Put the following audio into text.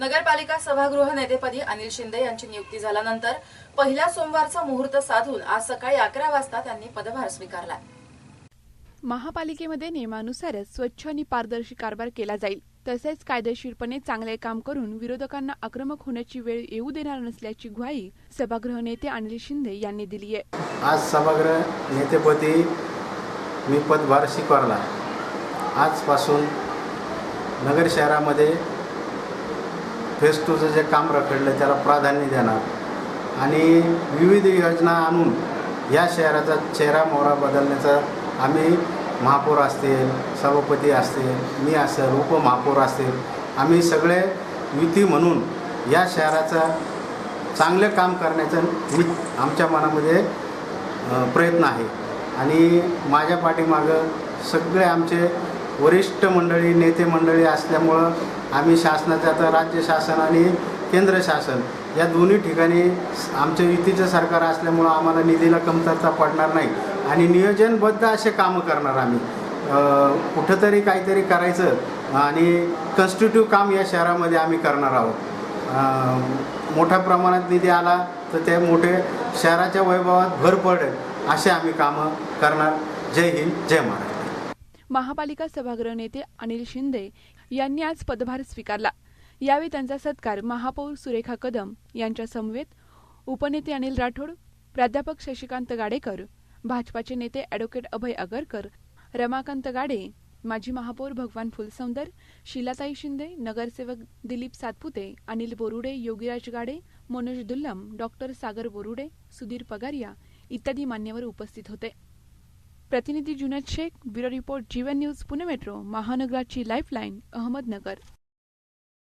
नगरपालिका सभागृह नेतेपदी अनिल शिंदे यांची नियुक्ती झाल्यानंतर पहिल्या सोमवारचा मुहूर्त साधून आज सकाळी अकरा वाजता त्यांनी पदभार स्वीकारला. महापालिकेमध्ये नियमानुसारच स्वच्छ आणि पारदर्शी कारभार केला जाईल. तसेच कायदेशीरपणे चांगले काम करून विरोधकांना आक्रमक होण्याची वेळ येऊ देणार नसल्याची ग्वाही सभागृह नेते अनिल शिंदे यांनी दिली आहे. आज सभागृह नेतेपदी मी पदभार स्वीकारला. आजपासून नगर शहरामध्ये फेस टूचं जे काम रखडलं त्याला प्राधान्य देणार. आणि विविध योजना आणून या शहराचा चेहरा मोहरा बदलण्याचा आम्ही महापौर असतील सभापती असतील मी असेल उपमहापौर असतील आम्ही सगळे युती म्हणून या शहराचा चांगलं काम करण्याचं मी आमच्या मनामध्ये प्रयत्न आहे. आणि माझ्या पाठीमागं सगळे आमचे वरिष्ठ मंडळी नेते मंडळी असल्यामुळं आम्ही शासनाच्या आता राज्य शासन आणि केंद्र शासन या दोन्ही ठिकाणी आमच्या युतीचं सरकार असल्यामुळं आम्हाला निधीला कमतरता पडणार नाही. आणि नियोजनबद्ध असे कामं करणार आम्ही. कुठंतरी काहीतरी करायचं आणि कन्स्टिट्यूटिव्ह काम या शहरामध्ये आम्ही करणार आहोत. मोठ्या प्रमाणात निधी आला तर ते मोठे शहराच्या वैभवात भर पडेल असे आम्ही कामं करणार. जय हिंद जय महाराष्ट्र. महापालिका सभागृह नेते अनिल शिंदे यांनी आज पदभार स्वीकारला. यावेळी त्यांचा सत्कार महापौर सुरेखा कदम यांच्या समवेत उपनेते अनिल राठोड प्राध्यापक शशिकांत गाडेकर भाजपाचे नेते अॅडव्होकेट अभय अगरकर रमाकांत गाडे माजी महापौर भगवान फुलसौंदर शिलाताई शिंदे नगरसेवक दिलीप सातपुते अनिल बोरुडे योगीराज गाडे मनोज दुल्लम डॉक्टर सागर बोरुडे सुधीर पगारिया इत्यादी मान्यवर उपस्थित होते. प्रतिनिधी Junaid Shaikh bureau report Jeevan news Pune metro महानगराची lifeline Ahmednagar